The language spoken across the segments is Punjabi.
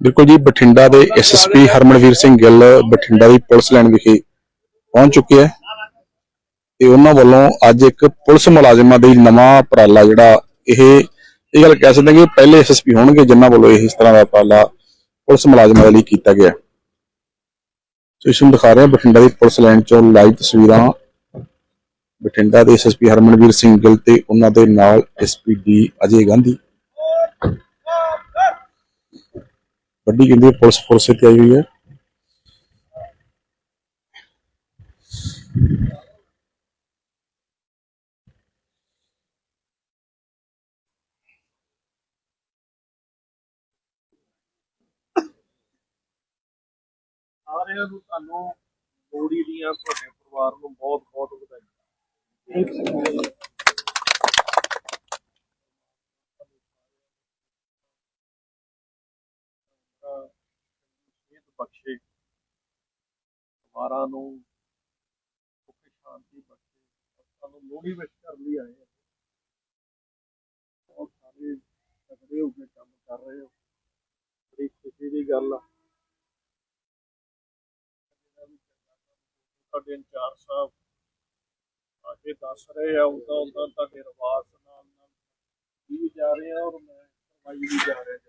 ਬਿਲਕੁਲ ਜੀ, ਬਠਿੰਡਾ ਦੇ ਐਸਐਸਪੀ ਹਰਮਨਵੀਰ ਸਿੰਘ ਗਿੱਲ ਬਠਿੰਡਾ ਦੀ ਪੁਲਿਸ ਲਾਈਨ ਵਿਖੇ ਪਹੁੰਚ ਚੁੱਕੇ ਹੈ ਤੇ ਉਹਨਾਂ ਵੱਲੋਂ ਅੱਜ ਇੱਕ ਪੁਲਿਸ ਮੁਲਾਜ਼ਮਾਂ ਦੇ ਨਵਾਂ ਉਪਰਾਲਾ ਜਿਹੜਾ ਇਹ ਇਹ ਗੱਲ ਕਹਿ ਸਕਦੇ ਹਾਂ ਕਿ ਪਹਿਲੇ ਐਸਐਸਪੀ ਹੋਣਗੇ ਜਿਨ੍ਹਾਂ ਵੱਲੋਂ ਇਹ ਇਸ ਤਰ੍ਹਾਂ ਦਾ ਉਪਰਾਲਾ ਪੁਲਿਸ ਮੁਲਾਜ਼ਮਾਂ ਦੇ ਲਈ ਕੀਤਾ ਗਿਆ। ਸੋ ਇਸ ਨੂੰ ਦਿਖਾ ਰਹੇ ਹਾਂ ਬਠਿੰਡਾ ਦੀ ਪੁਲਿਸ ਲਾਈਨ ਚੋਂ ਲਾਈਵ ਤਸਵੀਰਾਂ। ਬਠਿੰਡਾ ਦੇ ਐਸਐਸਪੀ ਹਰਮਨਵੀਰ ਸਿੰਘ ਗਿੱਲ ਤੇ ਉਹਨਾਂ ਦੇ ਨਾਲ ਐਸਪੀ ਡੀ ਅਜੇ ਗਾਂਧੀ। ਵੱਡੀ ਗਿਣਤੀ ਪੁਲਿਸ ਫੋਰਸ ਇੱਥੇ ਆਈ ਹੋਈ ਹੈ। ਸਾਰਿਆਂ ਨੂੰ ਤੁਹਾਨੂੰ ਲੋਹੜੀ ਦੀਆਂ ਤੁਹਾਡੇ ਪਰਿਵਾਰ ਨੂੰ ਬਹੁਤ ਬਹੁਤ ਵਧਾਈਆਂ। ਬਖਸ਼ੇ। ਪਰਿਵਾਰਾਂ ਨੂੰ ਸੁੱਖ ਸ਼ਾਂਤੀ ਬਖਸ਼ੇ। ਸਾਨੂੰ ਲੋਹੜੀ ਵਿੱਚ ਕਰਨ ਲਈ ਆਏ ਹਾਂ ਬਹੁਤ ਸਾਰੇ ਤਕੜੇ ਹੋ ਕੇ ਕੰਮ ਕਰ ਰਹੇ ਹੋ। ਬੜੀ ਖੁਸ਼ੀ ਦੀ ਗੱਲ ਆ। ਸਾਡੇ ਇੰਚਾਰਜ ਸਾਹਿਬ ਆ ਕੇ ਦੱਸ ਰਹੇ ਆ ਉਦਾਂ ਉਦਾਂ ਤੁਹਾਡੇ ਰਿਵਾਜ ਨਾਲ ਨਾਲ ਵੀ ਜਾ ਰਹੇ ਆ ਔਰ ਮੈਂ ਕਰਵਾਈ ਵੀ ਜਾ ਰਿਹਾ।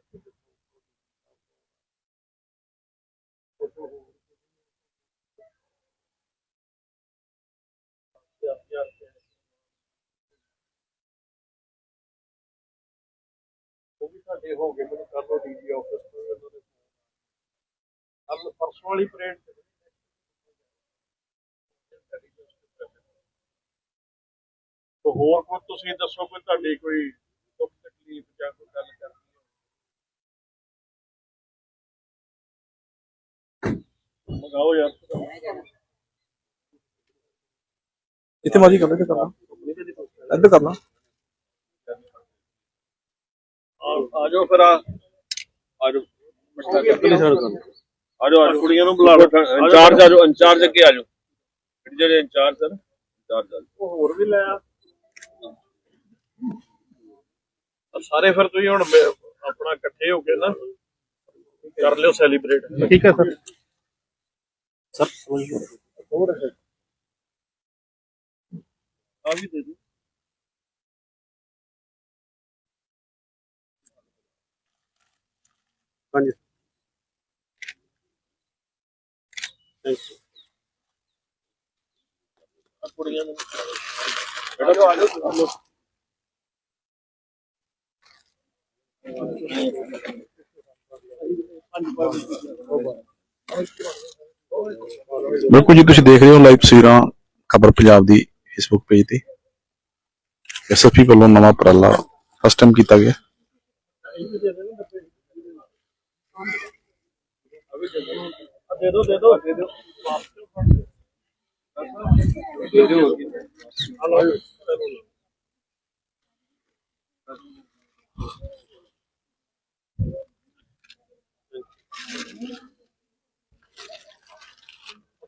ਜਿੱਥੇ ਹੋ ਗਏ, ਮੈਨੂੰ ਕੱਲ ਨੂੰ ਡੀਜੀ ਆਫਿਸ ਤੋਂ ਵੀ ਉਹਨਾਂ ਦੇ ਕੱਲ ਪਰਸੋਂ ਵਾਲੀ ਪਰੇਡ ਤੋ ਹੋਰ ਕੋਈ ਤੁਸੀਂ ਦੱਸੋ ਕੋਈ ਤੁਹਾਡੀ ਕੋਈ ਦੁੱਖ ਤਕਲੀਫ ਜਾਂ ਕੋਈ ਗੱਲ ਕਰਨੀ ਹੋ ਯਾਰ। ਜਿੱਥੇ ਮਰਜ਼ੀ ਕਰਨਾ? ਇੱਧਰ ਕਰਨਾ। ਆ- ਆ ਜਾਓ ਫਿਰ ਆ। ਆ ਜਾਓ ਆ ਜਾਓ ਆ ਜਾਓ ਕੁੜੀਆਂ ਨੂੰ ਬੁਲਾ ਲਓ। ਇੰਚਾਰਜ ਆ ਜਾਓ ਇੰਚਾਰਜ ਅੱਗੇ ਆ ਜਾਓ ਜਿਹੜੇ ਇੰਚਾਰਜ ਸਰ ਇੰਚਾਰਜ ਆ ਜਾਓ ਹੋਰ ਵੀ ਲੈ ਆ। ਆ ਸਾਰੇ ਫਿਰ ਤੁਸੀਂ ਹੁਣ ਆਪਣਾ ਇਕੱਠੇ ਹੋ ਕੇ ਨਾ ਕਰ ਲਿਓ ਸੈਲੀਬ੍ਰੇਟ ਠੀਕ ਹੈ ਸਰ। ਹੋਰ। ਹੈ। ਆ ਵੀ ਦੇ ਦਿਓ। ਹਾਂਜੀ। ਥੈਂਕ ਯੂ ਆ ਕੁੜੀਆਂ ਨੂੰ ਬੇਟਾ ਆ ਜਾਓ ਬਿਲਕੁਲ ਜੀ ਤੁਸੀਂ ਦੇਖ ਰਹੇ ਹੋ ਲਾਈਵ ਤਸਵੀਰਾਂ ਖਬਰ ਪੰਜਾਬ ਦੀ ਫੇਸਬੁੱਕ ਪੇਜ ਤੇ। ਐਸਐਸਪੀ ਵੱਲੋਂ ਨਵਾਂ ਉਪਰਾਲਾ ਫਸਟ ਟਾਈਮ ਕੀਤਾ ਗਿਆ। ਦੇ ਦੋ ਦੇ ਦੋ ਦੇ ਦਿਓ ਦੇ ਦਿਓ ਹਲੋ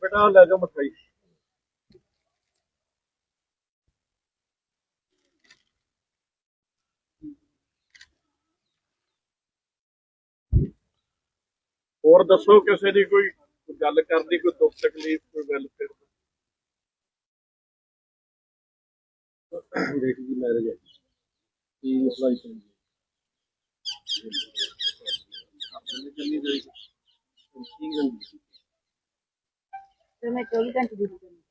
ਬੇਟਾ ਲੈ ਜਾਓ ਮਠਾਈ ਹੋਰ ਦੱਸੋ ਕਿਸੇ ਦੀ ਕੋਈ ਕੋਈ ਗੱਲ ਕਰਨੀ ਕੋਈ ਦੁੱਖ ਤਕਲੀਫ ਕੋਈ ਗੱਲ ਫਿਰ ਬੇਟੀ ਦੀ ਮੈਰਿਜ ਹੈ ਕੀ ਅਪਲਾਈ ਕਰਨੀ ਆਪਣੇ ਕਿੰਨੀ ਦੇਰ ਕੀ ਗੱਲ ਫਿਰ ਮੈਂ 24 ਘੰਟੇ ਦੀ ਡਿਊਟੀ ਕਰਨੀ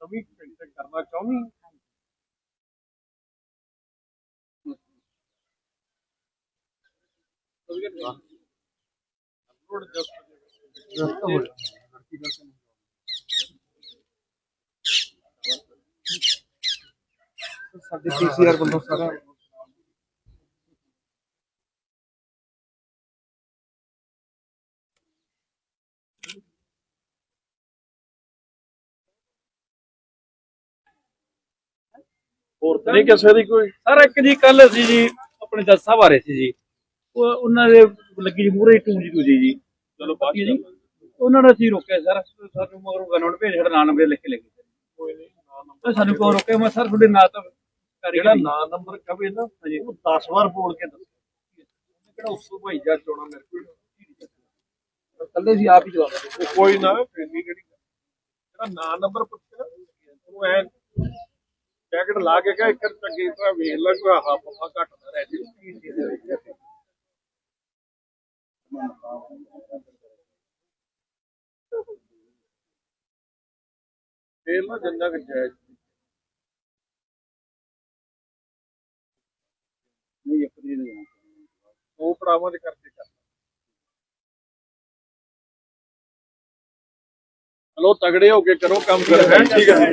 ਸਭੀ ਘੰਟੇ ਕਰਨਾ ਚਾਹੁੰਦੀ ਅਪਲੋਡ ਸਾਡੇ ਪੀਸੀਆਰ ਵੱਲੋਂ ਸਾਰਾ ਹੋਰ ਤਾਂ ਨਹੀਂ ਕਿਸੇ ਦੀ ਕੋਈ? ਸਰ, ਇੱਕ ਜੀ ਕੱਲ ਅਸੀਂ ਜੀ ਆਪਣੇ ਜੱਜ ਸਾਹਿਬ ਆ ਰਹੇ ਸੀ ਜੀ। ਉਹ ਉਹਨਾਂ ਦੇ ਲੱਗੀ ਜੀ ਮੂਹਰੇ ਟੂਜੀ ਟੂਜੀ ਜੀ। ਚਲੋ ਬਾਅਦ ਜੀ ਉਹਨਾਂ ਨੂੰ ਅਸੀਂ ਰੋਕਿਆ ਸਰ ਸਾਨੂੰ ਮਗਰੋਂ ਗਨੋਟ ਭੇਜ ਸਾਡਾ ਨਾਂ ਨੰਬਰ ਲਿਖ ਕੇ ਲੈ ਗਏ ਕੋਈ ਨਹੀਂ ਨਾ ਨੰਬਰ ਸਾਨੂੰ ਕਿਉਂ ਰੋਕਿਆ? ਮੈਂ ਸਰ ਤੁਹਾਡੇ ਨਾਂ ਤਾਂ ਜਿਹੜਾ ਨਾਂ ਨੰਬਰ ਕਵੇ ਨਾ ਉਹ 10 ਵਾਰ ਬੋਲ ਕੇ ਦੱਸੋ। ਕਿਹੜਾ ਉਸ ਤੋਂ ਭਾਈ ਜਾ ਚੋਣਾ ਮੇਰੇ ਕੋਲ? ਕੱਲੇ ਸੀ ਆਪ ਹੀ ਚਲਾਉਂਦੇ ਉਹ ਕੋਈ ਨਾ ਫੇਰੀ ਕਿਹੜੀ ਜਿਹੜਾ ਨਾਂ ਨੰਬਰ ਪੁੱਛਿਆ ਉਹਨੂੰ ਐ ਜੈਕਟ ਲਾ ਕੇ ਕਹ ਇੱਕ ਚੰਗੀ ਤਰ੍ਹਾਂ ਵੇਖ ਲੈ ਕੋਈ ਆਹ ਪੱਪਾ ਘੱਟ ਨਾ ਰਹਿ ਜੇ। ਫੇਰ ਨਾ ਜੰਨਾ ਕਿ ਜਾਇਜ਼ ਨਹੀਂ ਦੀ ਨਹੀਂ ਉਹ ਪੜਾਵਾਂ ਦੇ ਕਰਕੇ ਕਰ ਚਲੋ ਤਗੜੇ ਹੋ ਕੇ ਕਰੋ ਕੰਮ ਕਰ। ਹੈ ਠੀਕ ਹੈ।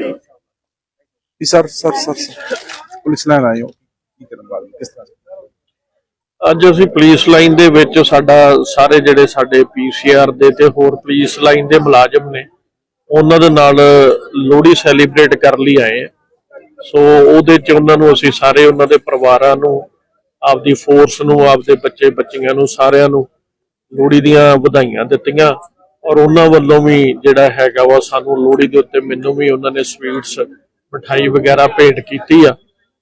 ਜੀ sir sir sir police line ਆਏ ਹੋ। ਕੀ ਕਰਨ ਵਾਲੇ ਕਿਸ ਤਰ੍ਹਾਂ? ਅੱਜ ਅਸੀਂ ਪੁਲਿਸ ਲਾਈਨ ਦੇ ਵਿੱਚ ਸਾਡਾ ਸਾਰੇ ਜਿਹੜੇ ਸਾਡੇ ਪੀਸੀਆਰ ਦੇ ਤੇ ਹੋਰ ਪੁਲਿਸ ਲਾਈਨ ਦੇ ਮੁਲਾਜ਼ਮ ਨੇ ਉਹਨਾਂ ਦੇ ਨਾਲ ਲੋਹੜੀ ਸੈਲੀਬ੍ਰੇਟ ਕਰਨ ਲਈ ਆਏ ਆ। ਸੋ ਉਹਦੇ ਚ ਉਹਨਾਂ ਨੂੰ ਅਸੀਂ ਸਾਰੇ ਉਹਨਾਂ ਦੇ ਪਰਿਵਾਰਾਂ ਨੂੰ, ਆਪਦੀ ਫੋਰਸ ਨੂੰ, ਆਪਦੇ ਬੱਚੇ, ਬੱਚੀਆਂ ਨੂੰ, ਸਾਰਿਆਂ ਨੂੰ ਲੋਹੜੀ ਦੀਆਂ ਵਧਾਈਆਂ ਦਿੱਤੀਆਂ। ਔਰ ਉਹਨਾਂ ਵੱਲੋਂ ਵੀ ਜਿਹੜਾ ਹੈਗਾ ਵਾ ਸਾਨੂੰ ਲੋਹੜੀ ਦੇ ਉੱਤੇ ਮੈਨੂੰ ਵੀ ਉਹਨਾਂ ਨੇ ਸਵੀਟਸ ਮਠਾਈ ਵਗੈਰਾ ਭੇਟ ਕੀਤੀ ਆ।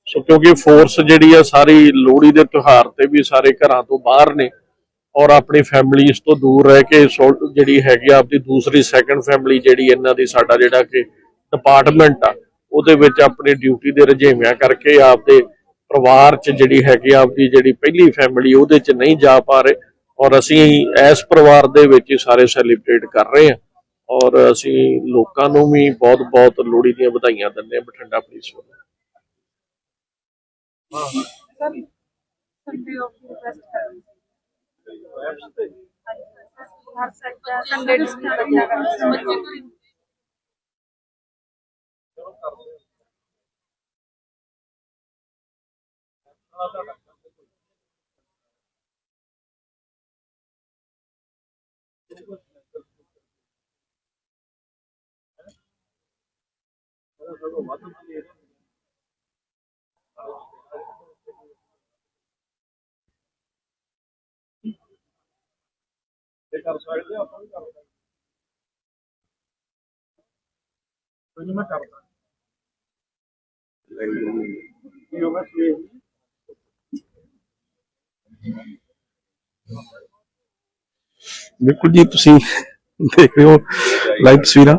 ਸੋ ਕਿਉਂਕਿ ਫੋਰਸ ਜਿਹੜੀ ਆ ਸਾਰੀ ਲੋਹੜੀ ਦੇ ਤਿਉਹਾਰ ਤੇ ਵੀ ਸਾਰੇ ਘਰਾਂ ਤੋਂ ਬਾਹਰ ਨੇ। ਔਰ ਆਪਣੀ ਫੈਮਿਲੀਜ਼ ਤੋਂ ਦੂਰ ਰਹਿ ਕੇ ਜਿਹੜੀ ਹੈਗੀ ਆ ਆਪਦੀ ਦੂਸਰੀ ਸੈਕੰਡ ਫੈਮਿਲੀ ਜਿਹੜੀ ਇਹਨਾਂ ਦੀ ਸਾਡਾ ਜਿਹੜਾ ਕਿ ਡਿਪਾਰਟਮੈਂਟ ਆ ਉਹਦੇ ਵਿੱਚ ਆਪਣੀ ਡਿਊਟੀ ਦੇ ਰੁਝੇਵਿਆਂ ਕਰਕੇ ਆਪਦੇ ਪਰਿਵਾਰ 'ਚ ਜਿਹੜੀ ਹੈਗੀ ਆ ਆਪਦੀ ਜਿਹੜੀ ਪਹਿਲੀ ਫੈਮਿਲੀ ਉਹਦੇ 'ਚ ਨਹੀਂ ਜਾ ਪਾ ਰਹੇ। ਔਰ ਅਸੀਂ ਇਸ ਪਰਿਵਾਰ ਦੇ ਵਿੱਚ ਹੀ ਸਾਰੇ ਸੈਲੀਬ੍ਰੇਟ ਕਰ ਰਹੇ ਹਾਂ। ਔਰ ਅਸੀਂ ਲੋਕਾਂ ਨੂੰ ਵੀ ਬਹੁਤ-ਬਹੁਤ ਲੋਹੜੀ ਦੀਆਂ ਵਧਾਈਆਂ ਦਿੰਦੇ ਹਾਂ ਬਠਿੰਡਾ ਪੁਲਿਸ ਵੱਲੋਂ। ਹਰ ਸੈਕਟਰ ਸੰਡੇ ਡਿਸਟ੍ਰਿਕਟ ਬੱਚਾ ਕਰਾਂਗੇ ਇਹ ਕਰ ਸਕਦੇ ਆ, ਆਪਾਂ ਵੀ ਕਰ ਸਕਦੇ ਕੋਈ ਨੀ, ਮੈਂ ਕਰਦਾ। ਕੀ ਹੋਗਾ ਸਵੇਰ ਬਿਲਕੁਲ ਜੀ ਤੁਸੀਂ ਦੇਖ ਰਹੇ ਹੋ ਲਾਈਵ ਤਸਵੀਰਾਂ।